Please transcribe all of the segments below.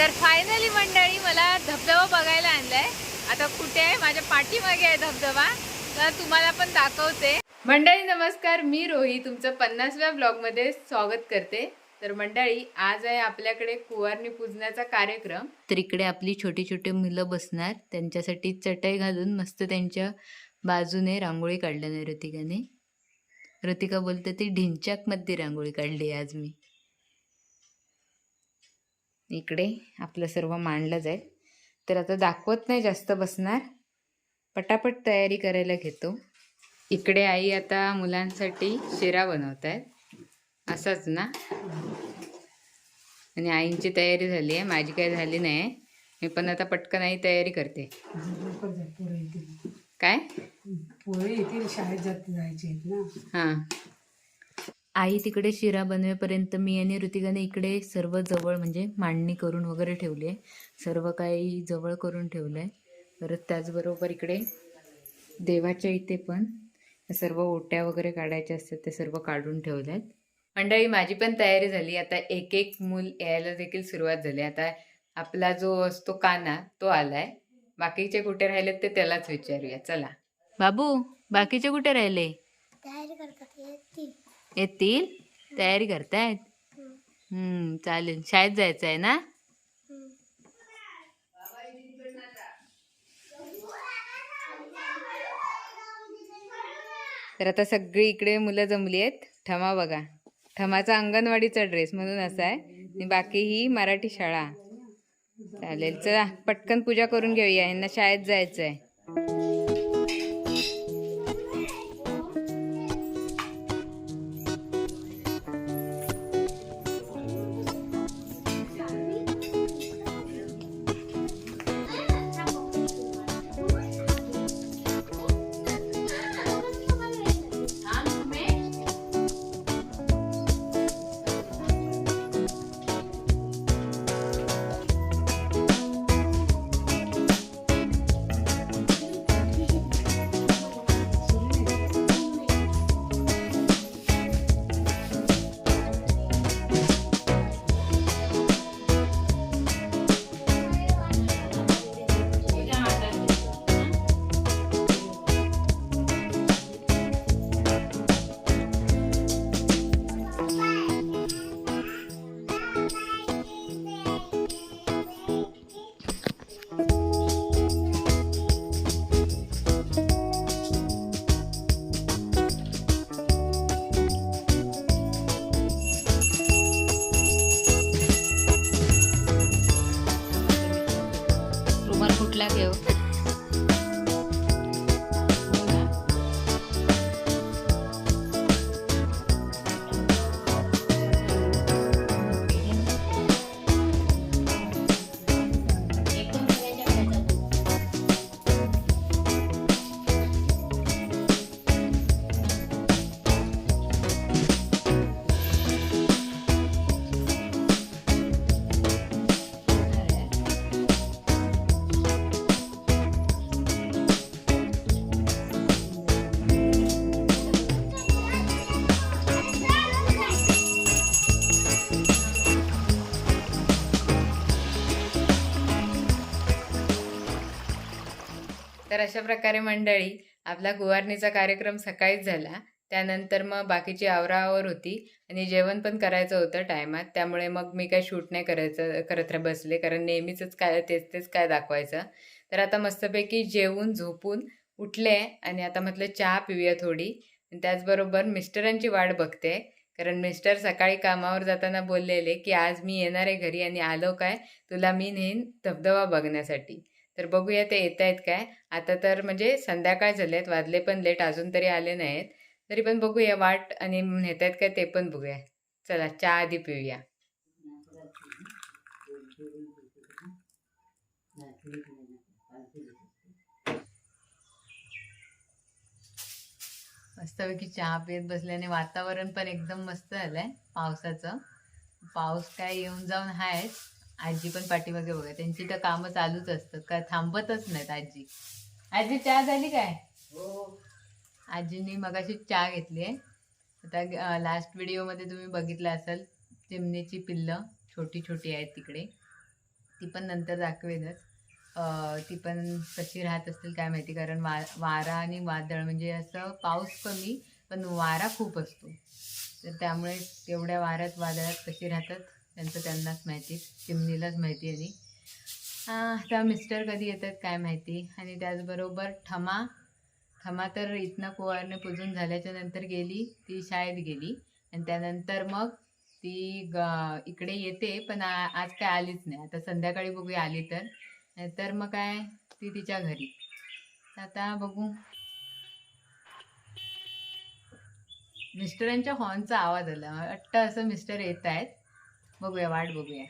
तर फायनली मंडळी मला धबधबा बघायला आणलाय. आता कुठे आहे? माझ्या पाठीमागे आहे धबधबा. तर तुम्हाला पण दाखवते. मंडळी नमस्कार. मी रोही तुमचं पन्नासव्या ब्लॉगमध्ये स्वागत करते. तर मंडळी आज आहे आपल्याकडे कुवारणी पूजण्याचा कार्यक्रम. तर इकडे आपली छोटी छोटी मुलं बसणार. त्यांच्यासाठी चटई घालून मस्त त्यांच्या बाजूने रांगोळी काढल्या नाही रतिकाने? रतिका बोलते ती ढिंचाकमध्ये रांगोळी काढली आज मी. इकडे आपलं सर्व मांडलं जाईल. तर आता दाखवत नाही जास्त बसणार. पटापट तयारी करायला घेतो. इकडे आई आता मुलांसाठी शिरा बनवत आहेत असंच ना? आणि आईंची तयारी झाली आहे. माझी काही झाली नाही. मी पण आता पटकन आई तयारी करते. काय? पोरं येतील शाळेत जात जायचे ना. हां. आई तिकडे शिरा बनवेपर्यंत मी आणि ऋतिकाने इकडे सर्व जवळ म्हणजे मांडणी करून वगैरे ठेवली आहे. सर्व काही जवळ करून ठेवलं आहे परत त्याचबरोबर इकडे देवाच्या इथे पण सर्व ओट्या वगैरे काढायच्या असतात ते सर्व काढून ठेवल्या आहेत. मंडळी माझी पण तयारी झाली. आता एक एक मूल यायला देखील सुरुवात झाली. आता आपला जो असतो काना तो आलाय. बाकीचे कुठे राहिलेत ते त्यालाच विचारूया. चला. बाबू बाकीचे कुठे राहिले? तयारी करतात येतील. तयारी करतायत. चालेल. शाळेत जायचं आहे ना? तर आता सगळी इकडे मुलं जमली आहेत. ठमा बघा. ठमाचा अंगणवाडीचा ड्रेस म्हणून असा आहे. आणि बाकी ही मराठी शाळा. चालेल चला. पटकन पूजा करून घेऊया. यांना शाळेत जायचं आहे तर अशा प्रकारे मंडळी आपला गुवारणीचा कार्यक्रम सकाळीच झाला. त्यानंतर मग बाकीची आवरावर होती आणि जेवण पण करायचं होतं टायमात. त्यामुळे मग मी काय शूट नाही करायचं करत बसले. कारण नेहमीच काय तेच तेच काय दाखवायचं. तर आता मस्तपैकी जेवून झोपून उठले आणि आता म्हटलं चहा पिऊया थोडी. त्याचबरोबर मिस्टरांची वाट बघते. कारण मिस्टर सकाळी कामावर जाताना बोललेले की आज मी येणार आहे घरी आणि आलो काय? तुला मी नेईन धबधबा बघण्यासाठी. तर बघूया ते येत आहेत काय. आता तर म्हणजे संध्याकाळ झाले आहेत वाजले पण लेट अजून तरी आले नाहीत. तरी पण बघूया वाट आणि नेत आहेत काय ते पण बघूया. चला चहा आधी पिऊया. मस्तपैकी चहा पित बसल्याने वातावरण पण एकदम मस्त झालंय पावसाचं. पाऊस काय येऊन जाऊन आहेच आजी पण पाठीमागे बघा त्यांची तर कामं चालूच असतात काय थांबतच नाहीत आजी. आजी चहा झाली काय? आजीनी मगाशी चहा घेतली आहे. आता लास्ट व्हिडिओमध्ये तुम्ही बघितलं असाल चिमणीची पिल्लं छोटी छोटी आहेत तिकडे. ती पण नंतर दाखवेनच. ती पण कशी राहत असतील काय माहिती कारण वा वारा आणि वादळ म्हणजे असं पाऊस कमी पण वारा खूप असतो. तर त्यामुळे तेवढ्या वाऱ्यात वादळात कशी राहतात? त्यांचं त्यांनाच माहिती चिमणीलाच माहिती आणि हां आता मिस्टर कधी येतात काय माहिती? आणि त्याचबरोबर ठमा ठमा तर इथनं कुवारने पुजून झाल्याच्यानंतर गेली ती शाळेत गेली. आणि त्यानंतर मग ती ग इकडे येते पण आज काय आलीच नाही. आता संध्याकाळी बघूया आली तर. नाहीतर मग काय? ती तिच्या घरी. आता बघू. मिस्टरांच्या हॉर्नचा आवाज आला. वाटतं असं मिस्टर येत आहेत. बघूया वाट बघूया.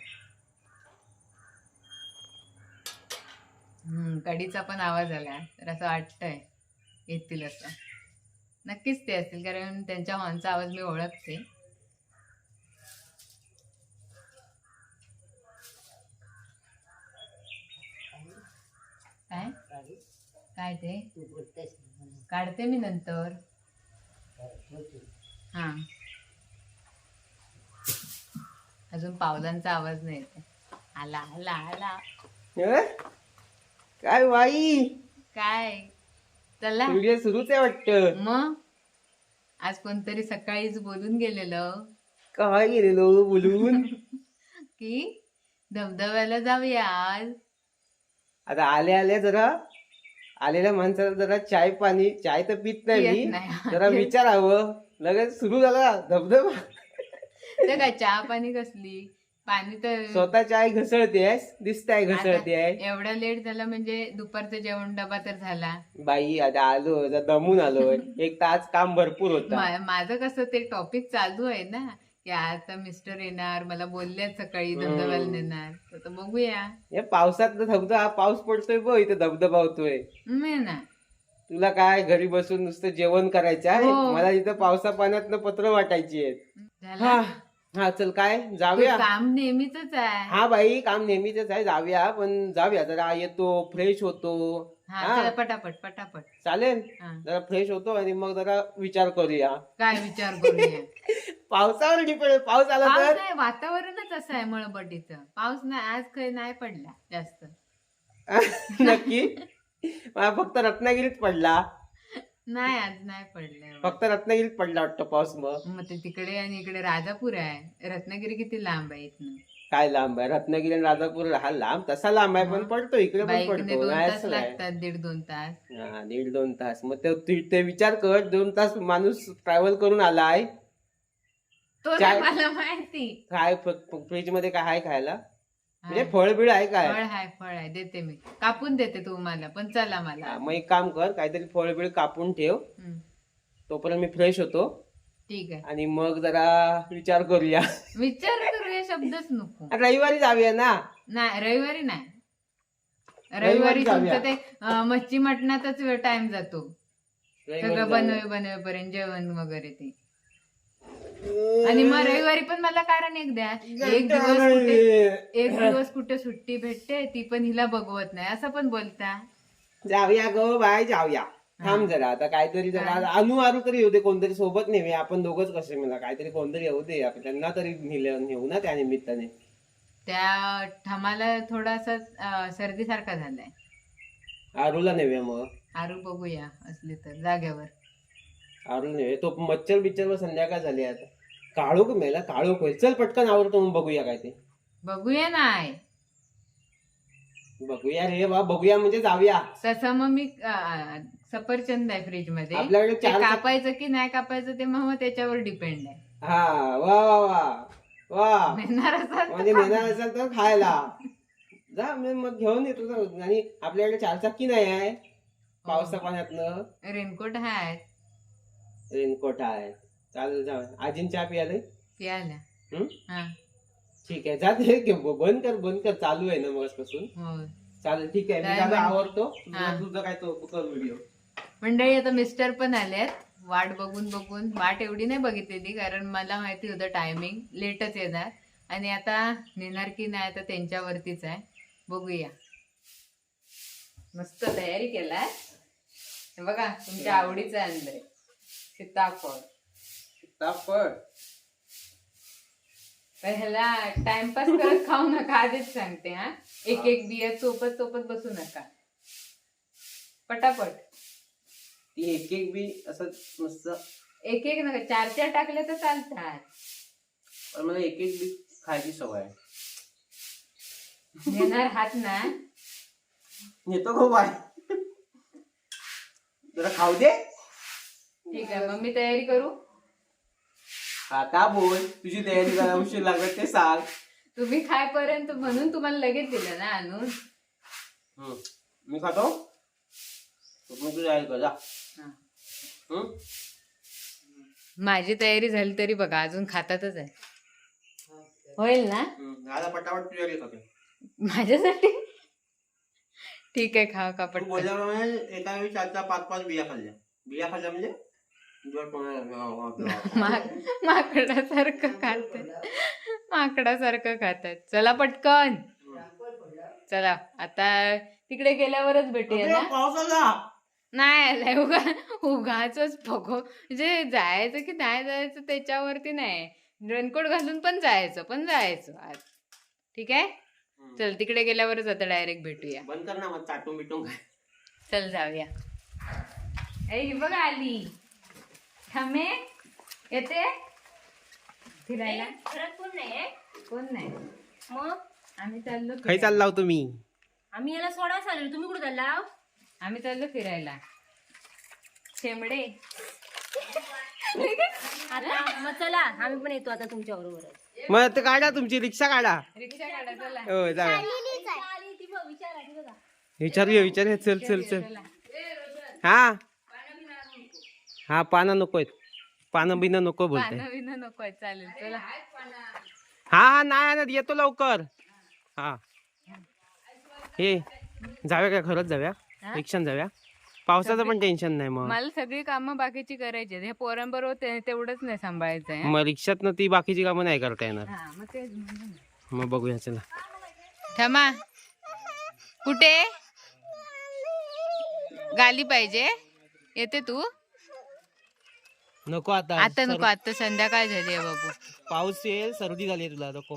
हम्म, कडीचा पण आवाज आला. तर असं वाटतंय येतील असं. नक्कीच ते असतील कारण त्यांच्या हॉर्नचा आवाज मी ओळखते. काय? काय ते? काढते मी नंतर. हा. अजून पावलांचा आवाज नाही येत आला आला आला. अं? काय बाई? काय? चला. व्हिडिओ सुरूच आहे वाटत. मग? आज कोणतरी सकाळीच बोलून गेलेलं. काय गेलेलो? बोलून? की धबधब्याला जाऊया आज. आता आले आले जरा. आलेल्या माणसाला जरा चाय पाणी चाय तर पित नाही येत मी. नाही. जरा विचारावं. लगेच सुरू झाला धबधबा. ते काय चहा पाणी कसली? पाणी तर स्वतः चाय घसळतेस दिसताय घसळते आता एवढा लेट झाला म्हणजे दुपारचं जेवण डबा तर झाला. बाई आता आलो जरा दमून आलोय एक तास काम भरपूर होता. मा- माझं कसं ते टॉपिक चालू आहे ना की आता मिस्टर येणार मला बोलल्यात सकाळी धबधब्याला नेणार. तर आता बघूया. हे पावसात तर धबधबा पाऊस पडतोय बघ इथे धबधबा होतोय. ना. तुला काय घरी बसून नुसतं जेवण करायचं आहे? हो. मला इथं पावसा पाण्यात पत्र वाटायची आहेत. झाला. हा. हा चल काय जाऊया. काम नेहमीच आहे. हा बाई काम नेहमीच आहे जाऊया पण जाऊया जरा येतो फ्रेश होतो. हा हा. चला पटापट पटापट. चालेल. हा. जरा फ्रेश होतो आणि मग जरा विचार करूया. काय विचार करूया? पावसावर डिपेंड पाऊस आला पाऊस तर? आहे वातावरणच असं आहे मळबटीचं पाऊस नाही आज काही नाही पडला जास्त. नक्की. मला फक्त रत्नागिरीत पडला. नाही आज नाही पडलं फक्त रत्नागिरीत पडला वाटतं पाऊस मग. मग ते तिकडे आणि इकडे राजापूर आहे. रत्नागिरी किती लांब आहे इथनं? काय लांब आहे? रत्नागिरी आणि राजापूर हा लांब तसा लांब आहे पण पडतो इकडे पण बाईकने पडतो दोन नाही तास असं नाही. लागतात दीड दोन तास. हा दीड दोन तास. मग ते तू- ते विचार कर दोन तास माणूस ट्रॅव्हल करून आलाय. तो चाय- नाही मला माहिती. काय फ्रीजमध्ये काय आहे खायला? म्हणजे आहे. फळ बिळ आहे काय? फळ आहे फळ आहे देते मी. कापून देते तुम्हाला पण चला मला. हा, मग एक काम कर काहीतरी फळ बिळ कापून ठेव. हम्म, तोपर्यंत मी फ्रेश होतो. ठीक आहे. आणि मग जरा विचार करूया. विचार करूया शब्दच नको. रविवारी जाऊया ना? नाही रविवारी नाही. रविवारी रविवारी जाऊया. तुमचं ते अं, मच्छी मटणातच टाइम जातो. रविवारी सगळं जाऊया. बनवे बनवेपर्यंत जेवण वगैरे ते. आणि मग रविवारी पण मला कारण एक द्या. एक दिवस कुठे एक दिवस कुठे सुट्टी भेटते ती पण हिला बघवत नाही. असं पण बोलता. जाऊया गो बाय जाऊया. थांब जरा आता काहीतरी जरा अनु आरू तरी येऊ दे कोणतरी सोबत नेऊया. आपण दोघच कसे मला काहीतरी कोणतरी येऊ दे. आपण त्यांना तरी नेलं- नेऊ ना त्या निमित्ताने. त्या ठमाला थोडासा अं, सर्दीसारखा झालाय. आरूला नेऊया मग. आरू बघूया असली तर जाग्यावर. नेऊया तो मच्छर बिच्छर संध्याकाळ झाली आता. काळोख मेला काळोख होईल. चल पटकन आवडतो मग बघूया काय ते. बघूया नाही. बघूया रे वा बघूया म्हणजे जाऊया. तसं मग मी अं, सफरचंद आहे फ्रीजमध्ये आपल्याकडे ते चार कापायचं की नाही कापायचं ते मग मग त्याच्यावर डिपेंड आहे. हा वा वा वा वा. असाल तर म्हणजे खा. नेणार असेल तर खायला. जा मी मग घेऊन येतो. आणि आपल्याकडे चारचाकी नाही आहे. पावसा पाण्यातनं रेनकोट आहे. रेनकोट आहे. चालेल जा आजीन चहा प्यायला प्यायला हं? हा. ठीक आहे जा ते घे. बंद कर बंद कर. चालू आहे ना मगासपासून. हो चालेल ठीक आहे. मी काय जातो, हा. तुझं तुझं काय तो कर व्हिडिओ मंडळी आता मिस्टर पण आलेत वाट बघून बघून. वाट एवढी नाही बघितलेली कारण मला माहिती होतं टायमिंग लेटच येणार. आणि आता नेणार की नाही आता त्यांच्यावरतीच आहे. बघूया. मस्त तयारी केलाय. हे बघा तुमच्या आवडीचं आणलंय सीताफळ. तापड पण ह्याला टाइमपास करत खाऊ नका आधीच सांगते हा. एक एक बिया चोपत चोपत बसू नका. पटापट. ती एक एक बी असं मस्त. एक एक नका चार चार टाकले तर चालतात. पण मला एक एक बी खायची सवय आहे. नेणार हात ना. येतो गो बाय जरा खाऊ दे. ठीक आहे मग मी तयारी करू? आता बोल? तुझी तयारी करा उशीर लागत ते सांग. तुम्ही खायपर्यंत म्हणून तुम्हाला लगेच दिलं ना आणून हम्म. मी खातो? तू पण तुझी तयारी कर जा. हा. हम्म? माझी तयारी झाली तरी बघा अजून खातातच आहे. होईल ना? हम्म. आता पटापट तुझी तयारी करते माझ्यासाठी? ठीक आहे खा खा तू पटकन बोलल्याप्रमाणे एका वेळी चार चार पाच पाच बिया खाल्ल्या. बिया खाल्ल्या म्हणजे? माकडासारखं खातात माकडासारखं खातात. चला पटकन. चला आता तिकडे गेल्यावरच भेटूया ना? नाही आलाय उगा उगाच बघो. म्हणजे जायचं की नाही जायचं त्याच्यावरती नाही. रेनकोट घालून पण जायचं पण जायचं आज. ठीक आहे? चल तिकडे गेल्यावरच आता डायरेक्ट भेटूया. बंद कर ना मग चाटून बिटून चल जाऊया. ए ही बघ आली. थांबे. येते? फिरायला? घरात कोण नाही कोण नाही. मग? आम्ही चाललो खाई फिरायला. चालला हो तुम्ही. आम्ही याला सोडा चालेल. तुम्ही कुठे चालला? आम्ही चाललो फिरायला. शेमडे आता मग चला. आम्ही पण येतो आता तुमच्या बरोबर मग ते काढा तुमची रिक्षा काढा. रिक्षा काढा चला. हो विचारा विचारूया विचारूया. चल चल चला. हा? हा पानं नकोय पानं बिनं नको बोलते. पानं बिनं नको चालेल चला. हा हा नाही आणत येतो लवकर. हा. हे जाऊया का खरंच जाऊया. हा? रिक्षान जाऊया. पावसाचं पण टेन्शन नाही मग. मला सगळी कामं बाकीची करायची आहेत. हे पोरांबरोबर ते- तेवढंच नाही सांभाळायचं आहे. मग रिक्षात ती बाकीची कामं नाही करता येणार. हा मग तेच. मग बघूया चला. थांबा. कुठे? गाली पाहिजे. येते तू? नको आता. आता नको आता संध्याकाळ झाली आहे बाबू. पाऊस येईल सर्दी झाली आहे तुला नको.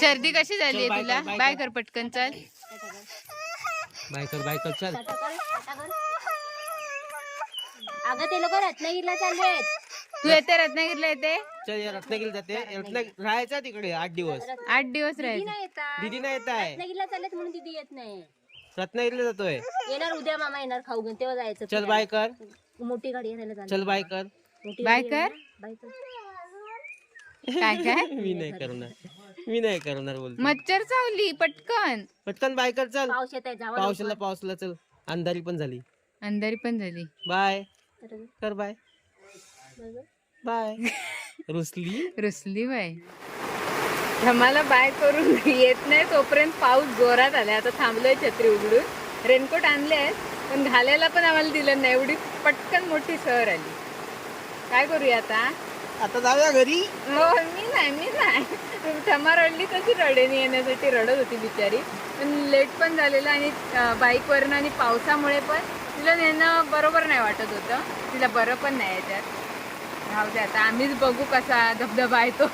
सर्दी कशी झाली चल, आहे तुला कर, बाय बाय कर. कर पटकन चल. बाय कर बाय कर चल. अगं ते लोक रत्नागिरीला चालले आहेत. तू येते रत्नागिरीला येते? चल या रत्नागिरी जाते. रत्नागिरी. राहायचं तिकडे आठ दिवस. आठ दिवस राहायचे. नाही येतात दिदी नाही येत आहे. रत्नागिरीला चाललेत म्हणून दिदी येत नाही. रत्नागिरीला जातोय. येणार उद्या मामा येणार खाऊ घेऊन तेव्हा जायचं चल बाय कर. मोठी गाडी चालली. चल बाय कर. बाय कर. बाय काय काय? मी नाही करणार. मी नाही करणार बोलतो. मच्छर चावली पटकन. पटकन बाय कर चल. पाऊस येत आहे जावा पावसाला पावसाला चल. अंधारी पण झाली. अंधारी पण झाली. बाय. कर बाय बाय रुसली? रुसली बाई. आम्हाला बाय करून येत नाही तोपर्यंत पाऊस जोरात आलाय. आता थांबलोय छत्री उघडून. रेनकोट आणले आहेत पण घालायला पण आम्हाला दिलं नाही. एवढी पटकन मोठी सहर आली. काय करूया आता? आता जाऊया घरी. हो मी नाही मी नाही. क्षमा रडली तशी रडेने येण्यासाठी? रडत होती बिचारी. पण लेट पण झालेलं आणि बाईकवरनं आणि पावसामुळे पण तिला नेणं बरोबर नाही वाटत होतं. तिला बरं पण नाही त्यात. राहू दे आता आम्हीच बघू कसा धबधबा आहे तो.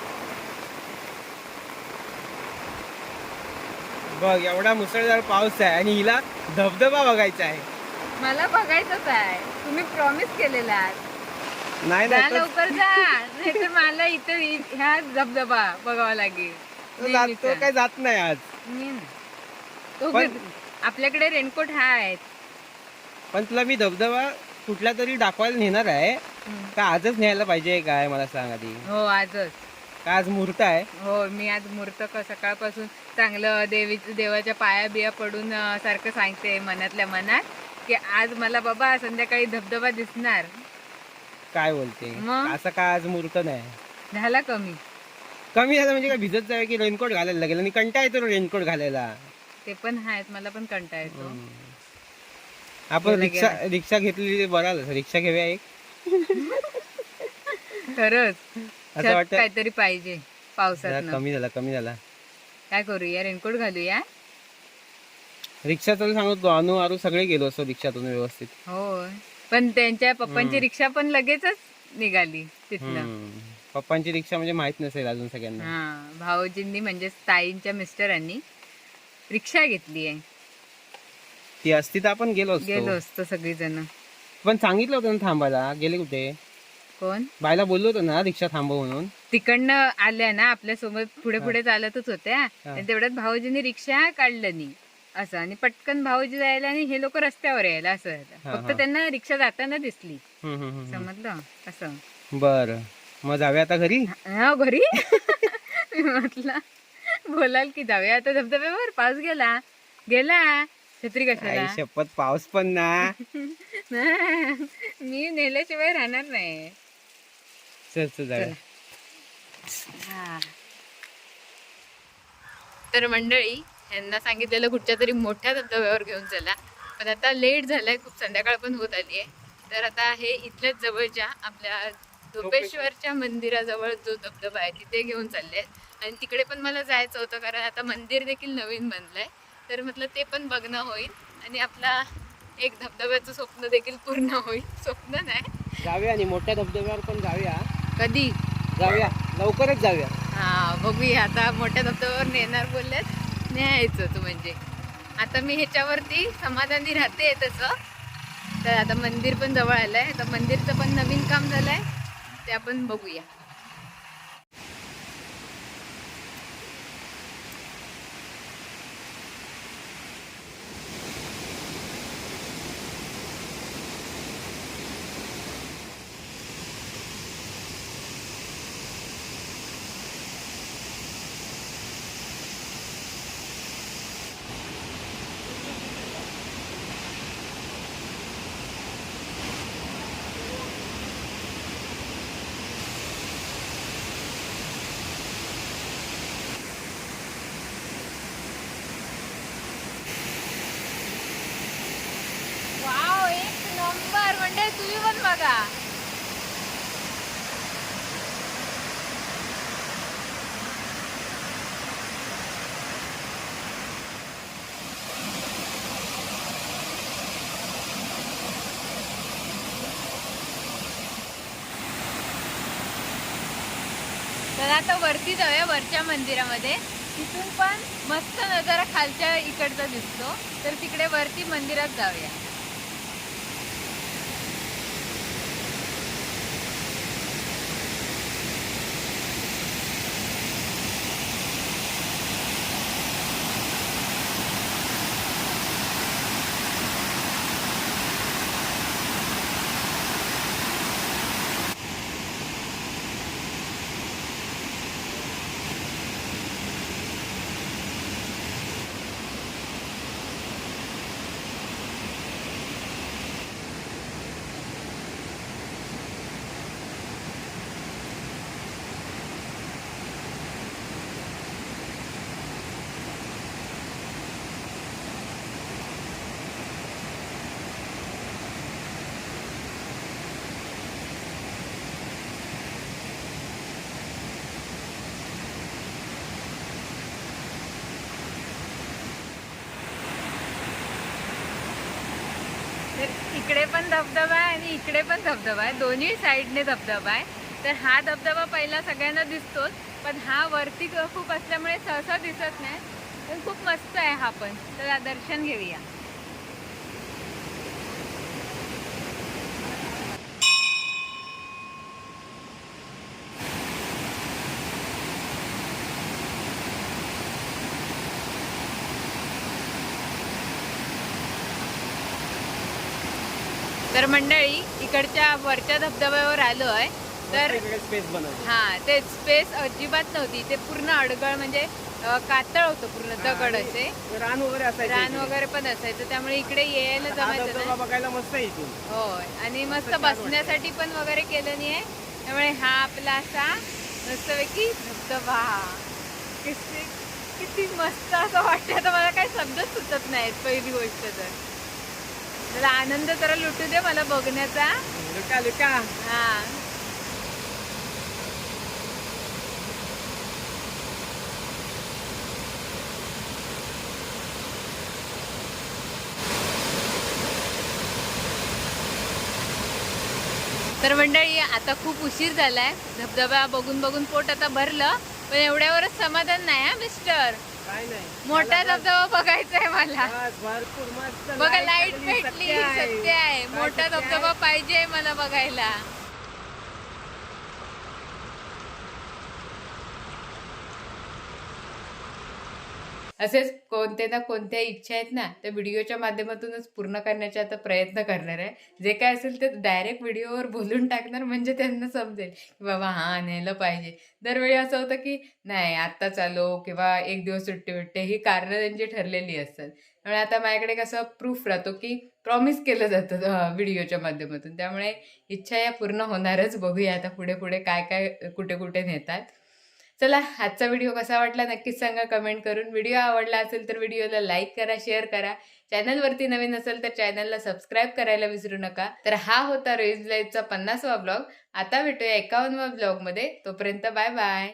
बघ एवढा मुसळधार पाऊस आहे आणि हिला धबधबा बघायचा आहे. मला बघायचंच आहे. तुम्ही प्रॉमिस केलेला आहात नाही जा नाही तर- लवकर जा. नाहीतर मला इथं इ- ह्या धबधबा बघावा लागेल. तो जात- तो नेहमीचा. काय जात नाही आज. मी नाही. तो पण- ग- आपल्याकडे रेनकोट हा आहेत. पण तुला मी धबधबा कुठला तरी दाखवायला नेणार आहे. का आजच न्यायला पाहिजे काय मला सांग आधी? हो आजच. का आज मुहूर्त आहे? हो मी आज मूर्त क- सकाळपासून चांगलं देवी देवाच्या पाया बिया पडून अं, सारखं सांगते मनातल्या मनात की आज मला बाबा संध्याकाळी धबधबा दिसणार. काय बोलते? मग? असं का आज मुहूर्त नाही. झाला कमी. कमी झालं म्हणजे काय भिजत जावे की रेनकोट घालायला लागेल आणि कंटा येतो रेनकोट घालायला. ते पण आहेत मला पण कंटाळा येतो. आपण रिक्षा रिक्षा घेतलेली ते बरं रिक्षा घेऊया एक. खरंच. असं छत वाटतं. काहीतरी पाहिजे जरा पावसात कमी झाला कमी झाला. काय करूया? रेनकोट घालूया? रिक्षातून सांगतो अनु आरू सगळे गेलो असतो रिक्षातून व्यवस्थित. हो पण त्यांच्या पप्पांची रिक्षा पण लगेचच निघाली तिथनं. हम्म. पप्पांची रिक्षा म्हणजे माहीत नसेल अजून सगळ्यांना. हा भाऊजींनी म्हणजे ताईंच्या मिस्टरांनी रिक्षा घेतली आहे. ती असती तर आपण गेलो गेलो असतो असतो सगळीजण. पण सांगितलं होतं ना थांबायला गेले कुठे? कोण? बायला बोललो होतो ना रिक्षा थांबव म्हणून. तिकडनं आल्या ना आपल्यासोबत पुढे पुढे चालतच होत्या. आणि तेवढ्यात भाऊजींनी रिक्षा काढलं नाही. असं. आणि पटकन भाऊजी जायला आणि हे लोक रस्त्यावर यायला असं झालं. हा, फक्त हा. त्यांना रिक्षा जाताना दिसली. समजलं? असं. बर. मग जाऊया आता घरी? हा घरी? मी म्हटलं बोलाल की जाऊया आता धबधब्यावर? पाऊस गेला. गेला. छत्री आई कशाला शपथ पाऊस पण ना. मी नेल्याशिवाय राहणार नाही. चल चल जाऊया. हा. तर मंडळी यांना सांगितलेलं कुठच्या तरी मोठ्या धबधब्यावर घेऊन चला. पण आता लेट झालाय खूप संध्याकाळ पण होत आली आहे तर आता हे इथल्याच जवळच्या आपल्या धोपेश्वरच्या मंदिराजवळ जो धबधबा आहे तिथे घेऊन चालले आहेत. आणि तिकडे पण मला जायचं होतं कारण आता मंदिर देखील नवीन बनलंय. तर म्हटलं ते पण बघणं होईल आणि आपला एक धबधब्याचं स्वप्न देखील पूर्ण होईल. स्वप्न नाही. जाऊया आणि मोठ्या धबधब्यावर पण जाऊया. कधी? जाऊया. लवकरच जाऊया. हा बघूया. आता मोठ्या धबधब्यावर नेणार बोलल्यात न्यायचं तू म्हणजे. आता मी ह्याच्यावरती समाधानी राहते तसं. तर आता मंदिर पण जवळ आलं आहे तर मंदिरचं पण नवीन काम झालं आहे ते आपण बघूया वाव एक नंबर तुम्ही पण बघा. तर आता वरती जाऊया वरच्या मंदिरामध्ये. तिथून पण मस्त नजारा खालच्या इकडचा दिसतो. तर तिकडे वरती मंदिरात जाऊया तर इकडे पण धबधबा आहे आणि इकडे पण धबधबा आहे. दोन्ही साईडने धबधबा आहे. तर हा धबधबा पहिला सगळ्यांना दिसतोच पण हा वरती क- खूप असल्यामुळे सहसा दिसत नाही. पण खूप मस्त आहे हा पण. तर दर्शन घेऊया. तर मंडळी इकडच्या वरच्या धबधब्यावर आलो आहे. तर स्पेस हा ते स्पेस अजिबात नव्हती. ते पूर्ण अडगळ म्हणजे कातळ होतं पूर्ण दगड असे. रान वगैरे असायचं रान. वगैरे पण असायचं. त्यामुळे इकडे यायला जमायचं नाही. बघायला मस्त आहे होय आणि मस्त. बसण्यासाठी पण वगैरे केलं नाहीये त्यामुळे हा आपला असा मस्तपैकी धबधबा. किती किती मस्त असं वाटतं आता मला काही शब्दच सुचत नाहीत पहिली गोष्ट तर. जरा आनंद जरा लुटू दे मला बघण्याचा. लुका लुका हा. तर मंडळी आता खूप उशीर झालाय. धबधबा बघून बघून पोट आता भरलं पण एवढ्यावरच समाधान नाही हा मिस्टर? मोठा धबधबा बघायचा आहे मला बस, भरपूर मस्त बघा लाइट भेटली सत्य आहे. मोठा? धबधबा पाहिजे मला बघायला असेच कोणते ना कोणत्या इच्छा आहेत ना त्या व्हिडिओच्या माध्यमातूनच पूर्ण करण्याचा आता प्रयत्न करणार आहे. जे काय असेल ते डायरेक्ट व्हिडिओवर बोलून टाकणार म्हणजे त्यांना समजेल की बाबा हा नेलं पाहिजे. दरवेळी असं होतं की नाही आत्ता चालो किंवा एक दिवस सुट्टी भेटते ही कारणं त्यांची ठरलेली असतात. त्यामुळे आता माझ्याकडे कसं प्रूफ राहतो की प्रॉमिस केलं जातं व्हिडिओच्या माध्यमातून. त्यामुळे इच्छा या पूर्ण होणारच. बघूया आता पुढे पुढे काय काय कुठे कुठे नेतात. चला आजचा व्हिडिओ कसा वाटला नक्कीच सांगा कमेंट करून. व्हिडिओ आवडला असेल तर व्हिडिओला लाईक करा शेअर करा. चॅनलवरती नवीन असेल तर चॅनलला सबस्क्राईब करायला विसरू नका. तर हा होता रोईज लाईफचा पन्नासवा ब्लॉग. आता भेटूया एकावन्नवा ब्लॉगमध्ये. तोपर्यंत बाय बाय.